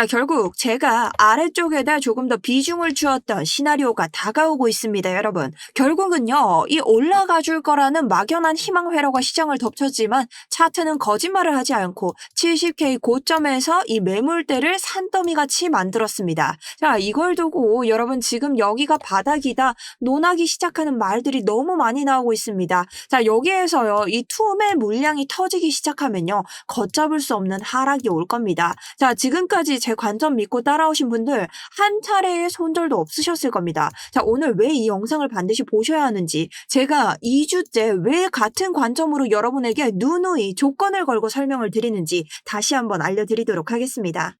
자, 결국 제가 아래쪽에다 조금 더 비중을 주었던 시나리오가 다가오고 있습니다, 여러분. 결국은요, 이 올라가 줄 거라는 막연한 희망 회로가 시장을 덮쳤지만 차트는 거짓말을 하지 않고 70K 고점에서 이 매물대를 산더미 같이 만들었습니다. 자, 이걸 두고 여러분 지금 여기가 바닥이다 논하기 시작하는 말들이 너무 많이 나오고 있습니다. 자, 여기에서요, 이 투매 물량이 터지기 시작하면요, 걷잡을 수 없는 하락이 올 겁니다. 자, 지금까지 제 관점 믿고 따라오신 분들 한 차례의 손절도 없으셨을 겁니다. 자, 오늘 왜 이 영상을 반드시 보셔야 하는지 제가 2주째 왜 같은 관점으로 여러분에게 누누이 조건을 걸고 설명을 드리는지 다시 한번 알려드리도록 하겠습니다.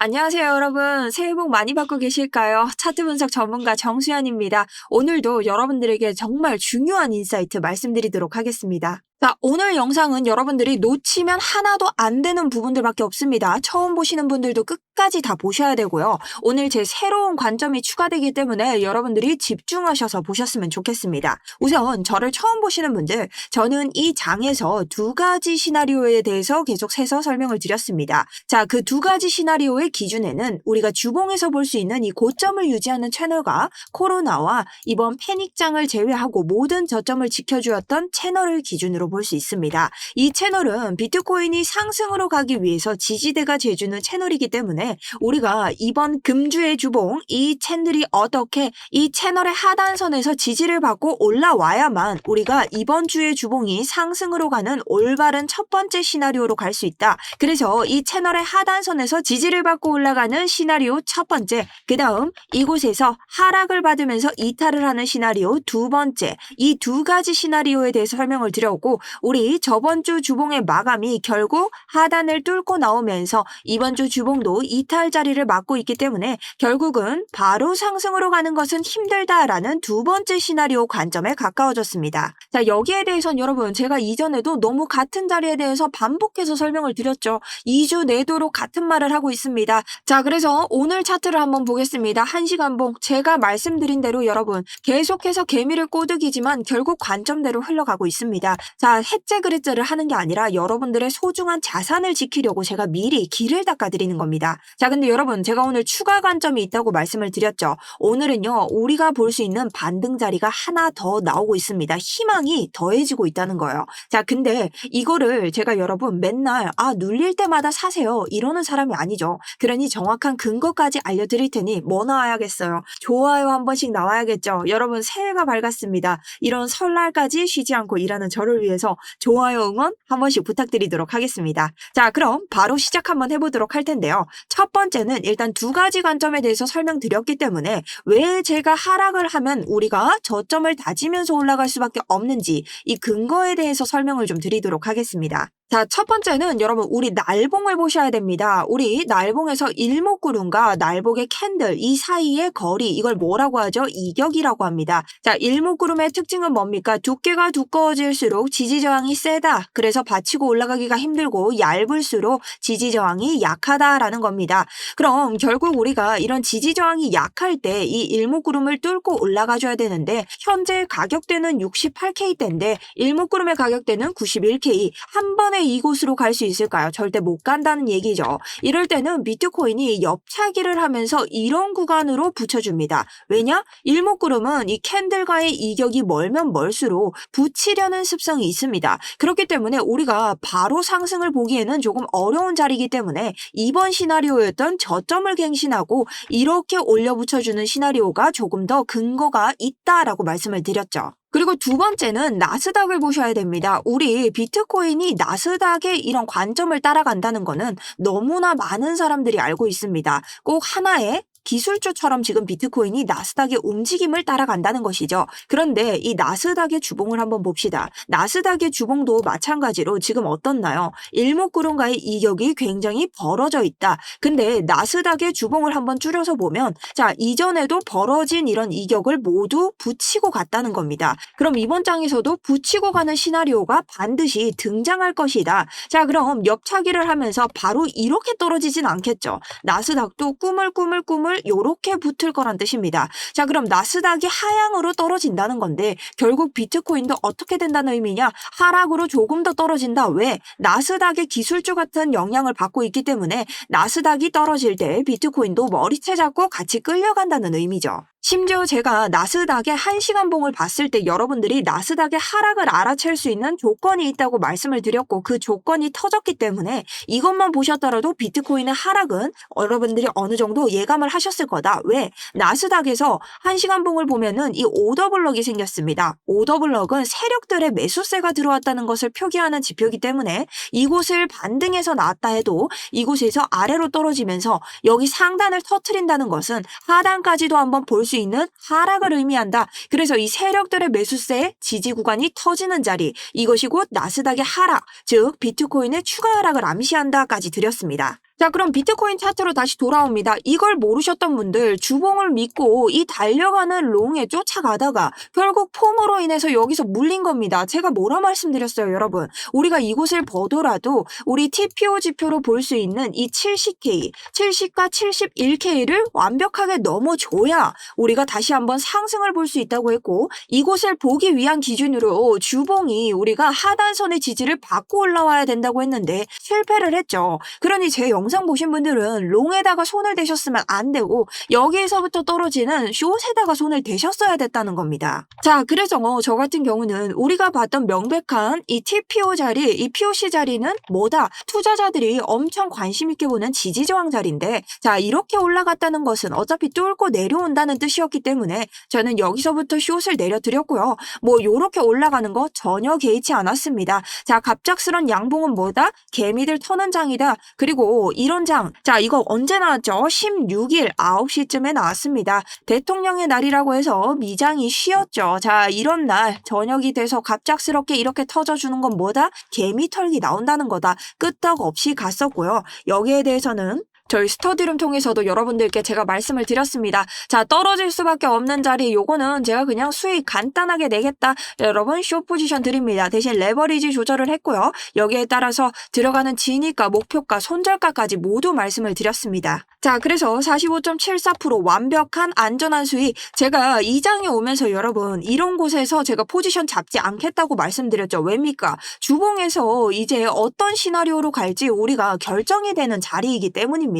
안녕하세요, 여러분. 새해 복 많이 받고 계실까요? 차트 분석 전문가 정수연입니다. 오늘도 여러분들에게 정말 중요한 인사이트 말씀드리도록 하겠습니다. 자, 오늘 영상은 여러분들이 놓치면 하나도 안 되는 부분들밖에 없습니다. 처음 보시는 분들도 끝까지 다 보셔야 되고요. 오늘 제 새로운 관점이 추가되기 때문에 여러분들이 집중하셔서 보셨으면 좋겠습니다. 우선 저를 처음 보시는 분들, 저는 이 장에서 두 가지 시나리오에 대해서 계속 세서 설명을 드렸습니다. 자, 그 두 가지 시나리오의 기준에는 우리가 주봉에서 볼 수 있는 이 고점을 유지하는 채널과 코로나와 이번 패닉장을 제외하고 모든 저점을 지켜주었던 채널을 기준으로 볼 수 있습니다. 이 채널은 비트코인이 상승으로 가기 위해서 지지대가 재주는 채널이기 때문에 우리가 이번 금주의 주봉 이 채널이 어떻게 이 채널의 하단선에서 지지를 받고 올라와야만 우리가 이번 주의 주봉이 상승으로 가는 올바른 첫 번째 시나리오로 갈 수 있다. 그래서 이 채널의 하단선에서 지지를 받고 올라가는 시나리오 첫 번째, 그 다음 이곳에서 하락을 받으면서 이탈을 하는 시나리오 두 번째, 이 두 가지 시나리오에 대해서 설명을 드렸고 우리 저번 주 주봉의 마감이 결국 하단을 뚫고 나오면서 이번 주 주봉도 이탈 자리를 맞고 있기 때문에 결국은 바로 상승으로 가는 것은 힘들다라는 두 번째 시나리오 관점에 가까워졌습니다. 자, 여기에 대해선 여러분 제가 이전에도 너무 같은 자리에 대해서 반복해서 설명을 드렸죠. 2주 내도록 같은 말을 하고 있습니다. 자, 그래서 오늘 차트를 한번 보겠습니다. 1시간봉 제가 말씀드린 대로 여러분 계속해서 개미를 꼬드기지만 결국 관점대로 흘러가고 있습니다. 자, 해제 그레제를 하는 게 아니라 여러분들의 소중한 자산을 지키려고 제가 미리 길을 닦아드리는 겁니다. 자, 근데 여러분 제가 오늘 추가 관점이 있다고 말씀을 드렸죠. 오늘은요 우리가 볼 수 있는 반등 자리가 하나 더 나오고 있습니다. 희망이 더해지고 있다는 거예요. 자, 근데 이거를 제가 여러분 맨날 아 눌릴 때마다 사세요 이러는 사람이 아니죠. 그러니 정확한 근거까지 알려드릴 테니 뭐 나와야겠어요. 좋아요 한 번씩 나와야겠죠. 여러분 새해가 밝았습니다. 이런 설날까지 쉬지 않고 일하는 저를 위해 서 좋아요 응원 한 번씩 부탁드리도록 하겠습니다. 자, 그럼 바로 시작 한번 해보도록 할 텐데요. 첫 번째는 일단 두 가지 관점에 대해서 설명드렸기 때문에 왜 제가 하락을 하면 우리가 저점을 다지면서 올라갈 수밖에 없는지 이 근거에 대해서 설명을 좀 드리도록 하겠습니다. 자, 첫 번째는 여러분 우리 날봉을 보셔야 됩니다. 우리 날봉에서 일목구름과 날복의 캔들 이 사이의 거리 이걸 뭐라고 하죠? 이격이라고 합니다. 자, 일목구름의 특징은 뭡니까? 두께가 두꺼워질수록 지지 저항이 세다. 그래서 받치고 올라가기가 힘들고 얇을수록 지지 저항이 약하다라는 겁니다. 그럼 결국 우리가 이런 지지 저항이 약할 때 이 일목구름을 뚫고 올라가 줘야 되는데 현재 가격대는 68K대인데 일목구름의 가격대는 91K. 한 번에 이곳으로 갈 수 있을까요? 절대 못 간다는 얘기죠. 이럴 때는 비트코인이 옆차기를 하면서 이런 구간으로 붙여줍니다. 왜냐? 일목구름은 이 캔들과의 이격이 멀면 멀수록 붙이려는 습성이 있습니다. 그렇기 때문에 우리가 바로 상승을 보기에는 조금 어려운 자리이기 때문에 이번 시나리오였던 저점을 갱신하고 이렇게 올려 붙여주는 시나리오가 조금 더 근거가 있다라고 말씀을 드렸죠. 그리고 두 번째는 나스닥을 보셔야 됩니다. 우리 비트코인이 나스닥의 이런 관점을 따라간다는 거는 너무나 많은 사람들이 알고 있습니다. 꼭 하나의 기술주처럼 지금 비트코인이 나스닥의 움직임을 따라간다는 것이죠. 그런데 이 나스닥의 주봉을 한번 봅시다. 나스닥의 주봉도 마찬가지로 지금 어떻나요? 일목구름과의 이격이 굉장히 벌어져 있다. 근데 나스닥의 주봉을 한번 줄여서 보면 자 이전에도 벌어진 이런 이격을 모두 붙이고 갔다는 겁니다. 그럼 이번 장에서도 붙이고 가는 시나리오가 반드시 등장할 것이다. 자 그럼 옆차기를 하면서 바로 이렇게 떨어지진 않겠죠. 나스닥도 꾸물꾸물꾸물 오늘 요렇게 붙을 거란 뜻입니다. 자, 그럼 나스닥이 하향으로 떨어진다는 건데 결국 비트코인도 어떻게 된다는 의미냐? 하락으로 조금 더 떨어진다. 왜? 나스닥의 기술주 같은 영향을 받고 있기 때문에 나스닥이 떨어질 때 비트코인도 머리채 잡고 같이 끌려간다는 의미죠. 심지어 제가 나스닥의 1시간 봉을 봤을 때 여러분들이 나스닥의 하락을 알아챌 수 있는 조건이 있다고 말씀을 드렸고 그 조건이 터졌기 때문에 이것만 보셨더라도 비트코인의 하락은 여러분들이 어느 정도 예감을 하셨을 거다. 왜? 나스닥에서 1시간 봉을 보면은 이 오더블럭이 생겼습니다. 오더블럭은 세력들의 매수세가 들어왔다는 것을 표기하는 지표이기 때문에 이곳을 반등해서 나왔다 해도 이곳에서 아래로 떨어지면서 여기 상단을 터트린다는 것은 하단까지도 한번 볼 수 있는 하락을 의미한다. 그래서 이 세력들의 매수세의 지지 구간이 터지는 자리 이것이 곧 나스닥의 하락, 즉 비트코인의 추가 하락을 암시한다까지 드렸습니다. 자, 그럼 비트코인 차트로 다시 돌아옵니다. 이걸 모르셨던 분들 주봉을 믿고 이 달려가는 롱에 쫓아가다가 결국 폼으로 인해서 여기서 물린 겁니다. 제가 뭐라 말씀드렸어요, 여러분. 우리가 이곳을 보더라도 우리 TPO 지표로 볼 수 있는 이 70K, 70과 71K를 완벽하게 넘어줘야 우리가 다시 한번 상승을 볼 수 있다고 했고 이곳을 보기 위한 기준으로 주봉이 우리가 하단선의 지지를 받고 올라와야 된다고 했는데 실패를 했죠. 그러니 제 영상 보신 분들은 롱에다가 손을 대셨으면 안 되고 여기에서부터 떨어지는 숏에다가 손을 대셨어야 됐다는 겁니다. 자, 그래서 저 같은 경우는 우리가 봤던 명백한 이 TPO 자리, 이 POC 자리는 뭐다? 투자자들이 엄청 관심 있게 보는 지지 저항 자리인데 자, 이렇게 올라갔다는 것은 어차피 뚫고 내려온다는 뜻이었기 때문에 저는 여기서부터 숏을 내려드렸고요. 뭐 요렇게 올라가는 거 전혀 개의치 않았습니다. 자, 갑작스런 양봉은 뭐다? 개미들 터는 장이다. 그리고 이런 장. 자, 이거 언제 나왔죠? 16일 9시쯤에 나왔습니다. 대통령의 날이라고 해서 미장이 쉬었죠. 자, 이런 날 저녁이 돼서 갑작스럽게 이렇게 터져주는 건 뭐다? 개미 털기 나온다는 거다. 끄떡 없이 갔었고요. 여기에 대해서는 저희 스터디룸 통해서도 여러분들께 제가 말씀을 드렸습니다. 자, 떨어질 수밖에 없는 자리 요거는 제가 그냥 수익 간단하게 내겠다. 여러분 쇼 포지션 드립니다. 대신 레버리지 조절을 했고요. 여기에 따라서 들어가는 진입가, 목표가, 손절가까지 모두 말씀을 드렸습니다. 자, 그래서 45.74% 완벽한 안전한 수익. 제가 이 장에 오면서 여러분 이런 곳에서 제가 포지션 잡지 않겠다고 말씀드렸죠. 왜입니까? 주봉에서 이제 어떤 시나리오로 갈지 우리가 결정이 되는 자리이기 때문입니다.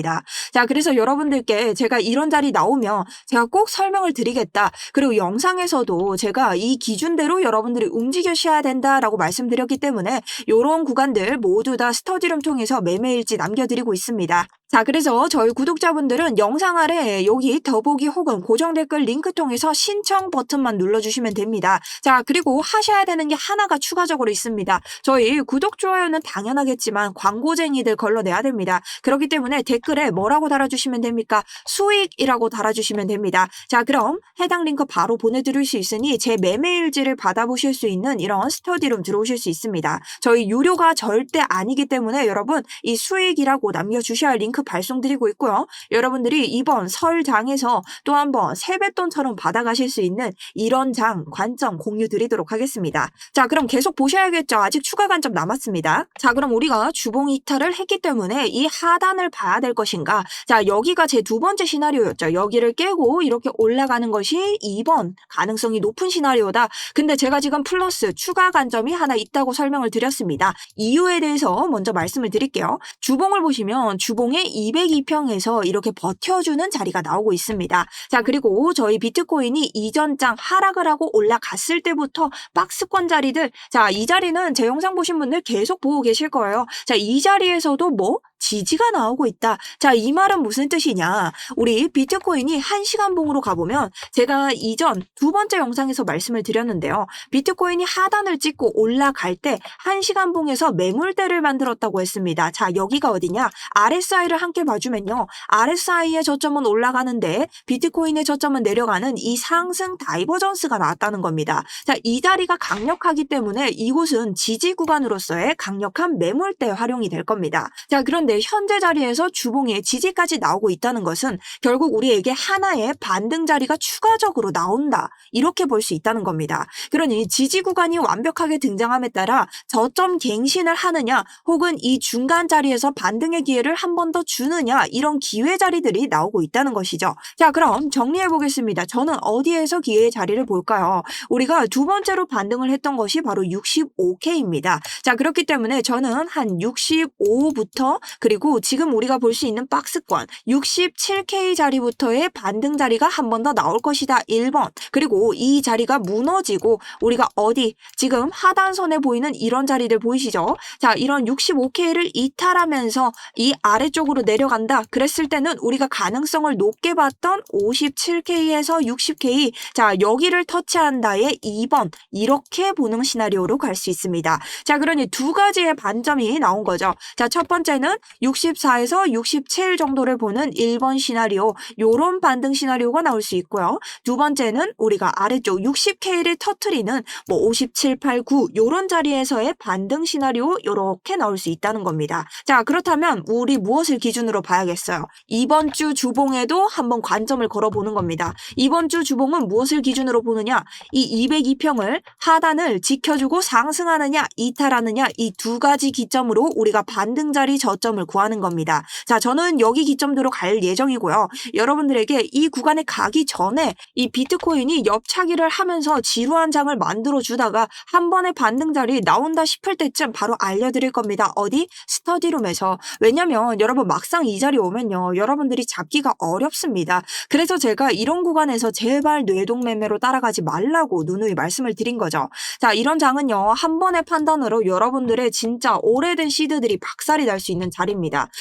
자, 그래서 여러분들께 제가 이런 자리 나오면 제가 꼭 설명을 드리겠다. 그리고 영상에서도 제가 이 기준대로 여러분들이 움직여셔야 된다라고 말씀드렸기 때문에 이런 구간들 모두 다 스터디룸 통해서 매매일지 남겨드리고 있습니다. 자, 그래서 저희 구독자분들은 영상 아래 여기 더보기 혹은 고정 댓글 링크 통해서 신청 버튼만 눌러주시면 됩니다. 자, 그리고 하셔야 되는 게 하나가 추가적으로 있습니다. 저희 구독, 좋아요는 당연하겠지만 광고쟁이들 걸러내야 됩니다. 그렇기 때문에 댓글 에 뭐라고 달아주시면 됩니까? 수익이라고 달아주시면 됩니다. 자, 그럼 해당 링크 바로 보내드릴 수 있으니 제 매매일지를 받아보실 수 있는 이런 스터디룸 들어오실 수 있습니다. 저희 유료가 절대 아니기 때문에 여러분 이 수익이라고 남겨주셔야 할 링크 발송드리고 있고요. 여러분들이 이번 설 장에서 또 한 번 세뱃돈처럼 받아가실 수 있는 이런 장 관점 공유 드리도록 하겠습니다. 자, 그럼 계속 보셔야겠죠. 아직 추가 관점 남았습니다. 자, 그럼 우리가 주봉 이탈을 했기 때문에 이 하단을 봐야 될 것인가? 자, 여기가 제 두 번째 시나리오였죠. 여기를 깨고 이렇게 올라가는 것이 2번 가능성이 높은 시나리오다. 근데 제가 지금 플러스 추가 관점이 하나 있다고 설명을 드렸습니다. 이유에 대해서 먼저 말씀을 드릴게요. 주봉을 보시면 주봉의 202평에서 이렇게 버텨주는 자리가 나오고 있습니다. 자, 그리고 저희 비트코인이 이전장 하락을 하고 올라갔을 때부터 박스권 자리들, 자, 이 자리는 제 영상 보신 분들 계속 보고 계실 거예요. 자, 이 자리에서도 뭐 지지가 나오고 있다. 자, 이 말은 무슨 뜻이냐? 우리 비트코인이 1시간 봉으로 가보면 제가 이전 두 번째 영상에서 말씀을 드렸는데요. 비트코인이 하단을 찍고 올라갈 때 1시간 봉에서 매물대를 만들었다고 했습니다. 자, 여기가 어디냐? RSI를 함께 봐주면요. RSI의 저점은 올라가는데 비트코인의 저점은 내려가는 이 상승 다이버전스가 나왔다는 겁니다. 자, 이 자리가 강력하기 때문에 이곳은 지지 구간으로서의 강력한 매물대 활용이 될 겁니다. 자, 그런데 현재 자리에서 주봉의 지지까지 나오고 있다는 것은 결국 우리에게 하나의 반등 자리가 추가적으로 나온다. 이렇게 볼 수 있다는 겁니다. 그러니 지지 구간이 완벽하게 등장함에 따라 저점 갱신을 하느냐 혹은 이 중간 자리에서 반등의 기회를 한 번 더 주느냐 이런 기회 자리들이 나오고 있다는 것이죠. 자 그럼 정리해 보겠습니다. 저는 어디에서 기회의 자리를 볼까요? 우리가 두 번째로 반등을 했던 것이 바로 65K입니다. 자 그렇기 때문에 저는 한 65부터 그 리고 지금 우리가 볼 수 있는 박스권 67K 자리부터의 반등 자리가 한 번 더 나올 것이다. 1번. 그리고 이 자리가 무너지고 우리가 어디 지금 하단선에 보이는 이런 자리들 보이시죠? 자, 이런 65K를 이탈하면서 이 아래쪽으로 내려간다. 그랬을 때는 우리가 가능성을 높게 봤던 57K에서 60K. 자, 여기를 터치한다의 2번. 이렇게 보는 시나리오로 갈 수 있습니다. 자, 그러니 두 가지의 반점이 나온 거죠. 자, 첫 번째는 64에서 67 정도를 보는 1번 시나리오. 요런 반등 시나리오가 나올 수 있고요. 두 번째는 우리가 아래쪽 60K를 터트리는 뭐 57, 8, 9 요런 자리에서의 반등 시나리오 요렇게 나올 수 있다는 겁니다. 자, 그렇다면 우리 무엇을 기준으로 봐야겠어요? 이번 주 주봉에도 한번 관점을 걸어보는 겁니다. 이번 주 주봉은 무엇을 기준으로 보느냐? 이 202평을 하단을 지켜주고 상승하느냐, 이탈하느냐 이 두 가지 기점으로 우리가 반등 자리 저점을 구하는 겁니다. 자, 저는 여기 기점대로 갈 예정이고요. 여러분들에게 이 구간에 가기 전에 이 비트코인이 옆차기를 하면서 지루한 장을 만들어 주다가 한 번에 반등 자리 나온다 싶을 때쯤 바로 알려드릴 겁니다. 어디? 스터디룸에서. 왜냐면 여러분 막상 이 자리 오면요. 여러분들이 잡기가 어렵습니다. 그래서 제가 이런 구간에서 제발 뇌동매매로 따라가지 말라고 누누이 말씀을 드린 거죠. 자, 이런 장은요. 한 번의 판단으로 여러분들의 진짜 오래된 시드들이 박살이 날 수 있는 자리입니다.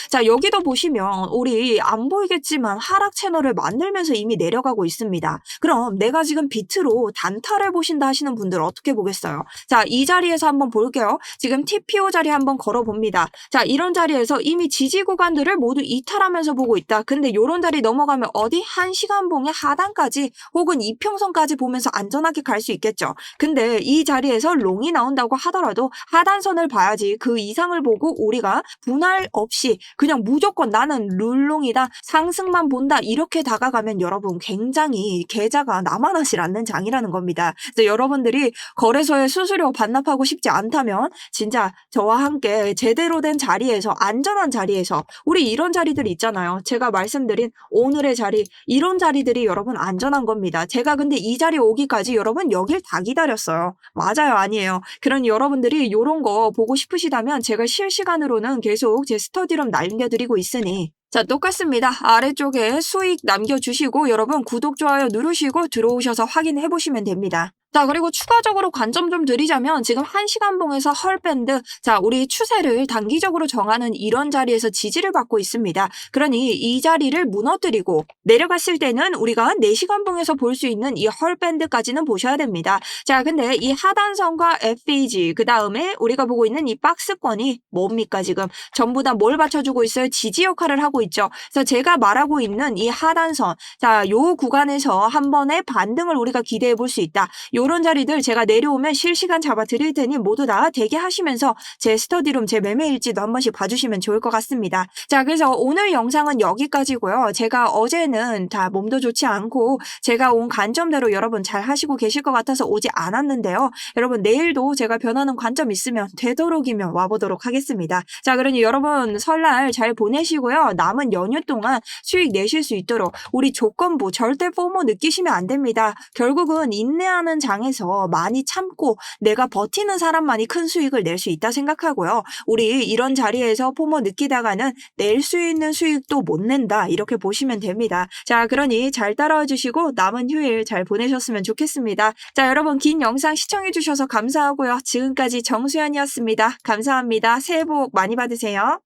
자, 여기도 보시면 우리 안 보이겠지만 하락 채널을 만들면서 이미 내려가고 있습니다. 그럼 내가 지금 비트로 단타를 보신다 하시는 분들 어떻게 보겠어요? 자, 이 자리에서 한번 볼게요. 지금 TPO 자리 한번 걸어봅니다. 자, 이런 자리에서 이미 지지 구간들을 모두 이탈하면서 보고 있다. 근데 요런 자리 넘어가면 어디? 한 시간봉의 하단까지 혹은 이평선까지 보면서 안전하게 갈 수 있겠죠. 근데 이 자리에서 롱이 나온다고 하더라도 하단선을 봐야지 그 이상을 보고 우리가 분할 없이 그냥 무조건 나는 룰롱이다 상승만 본다 이렇게 다가가면 여러분 굉장히 계좌가 남아나질 않는 장이라는 겁니다. 그래서 여러분들이 거래소에 수수료 반납하고 싶지 않다면 진짜 저와 함께 제대로 된 자리에서 안전한 자리에서 우리 이런 자리들 있잖아요. 제가 말씀드린 오늘의 자리 이런 자리들이 여러분 안전한 겁니다. 제가 근데 이 자리 오기까지 여러분 여길 다 기다렸어요. 맞아요 아니에요. 그러니 여러분들이 이런 거 보고 싶으시다면 제가 실시간으로는 계속 제 스터디룸 남겨드리고 있으니 자, 똑같습니다. 아래쪽에 수익 남겨주시고 여러분 구독, 좋아요 누르시고 들어오셔서 확인해 보시면 됩니다. 자, 그리고 추가적으로 관점 좀 드리자면 지금 1시간봉에서 헐밴드, 자, 우리 추세를 단기적으로 정하는 이런 자리에서 지지를 받고 있습니다. 그러니 이 자리를 무너뜨리고 내려갔을 때는 우리가 4시간봉에서 볼 수 있는 이 헐밴드까지는 보셔야 됩니다. 자, 근데 이 하단선과 FEG, 그 다음에 우리가 보고 있는 이 박스권이 뭡니까, 지금? 전부 다 뭘 받쳐주고 있어요? 지지 역할을 하고 있죠. 그래서 제가 말하고 있는 이 하단선, 자, 요 구간에서 한 번의 반등을 우리가 기대해 볼 수 있다. 요런 자리들 제가 내려오면 실시간 잡아 드릴 테니 모두 다 대기 하시면서 제 스터디룸 제 매매 일지도 한 번씩 봐주시면 좋을 것 같습니다. 자 그래서 오늘 영상은 여기까지고요. 제가 어제는 다 몸도 좋지 않고 제가 온 관점대로 여러분 잘 하시고 계실 것 같아서 오지 않았는데요. 여러분 내일도 제가 변하는 관점 있으면 되도록이면 와보도록 하겠습니다. 자 그러니 여러분 설날 잘 보내시고요. 남은 연휴 동안 수익 내실 수 있도록 우리 조건부 절대 포모 느끼시면 안 됩니다. 결국은 인내하는 장에서 많이 참고 내가 버티는 사람만이 큰 수익을 낼 수 있다 생각하고요. 우리 이런 자리에서 포모 느끼다가는 낼 수 있는 수익도 못 낸다 이렇게 보시면 됩니다. 자 그러니 잘 따라와 주시고 남은 휴일 잘 보내셨으면 좋겠습니다. 자 여러분 긴 영상 시청해 주셔서 감사하고요. 지금까지 정수연이었습니다. 감사합니다. 새해 복 많이 받으세요.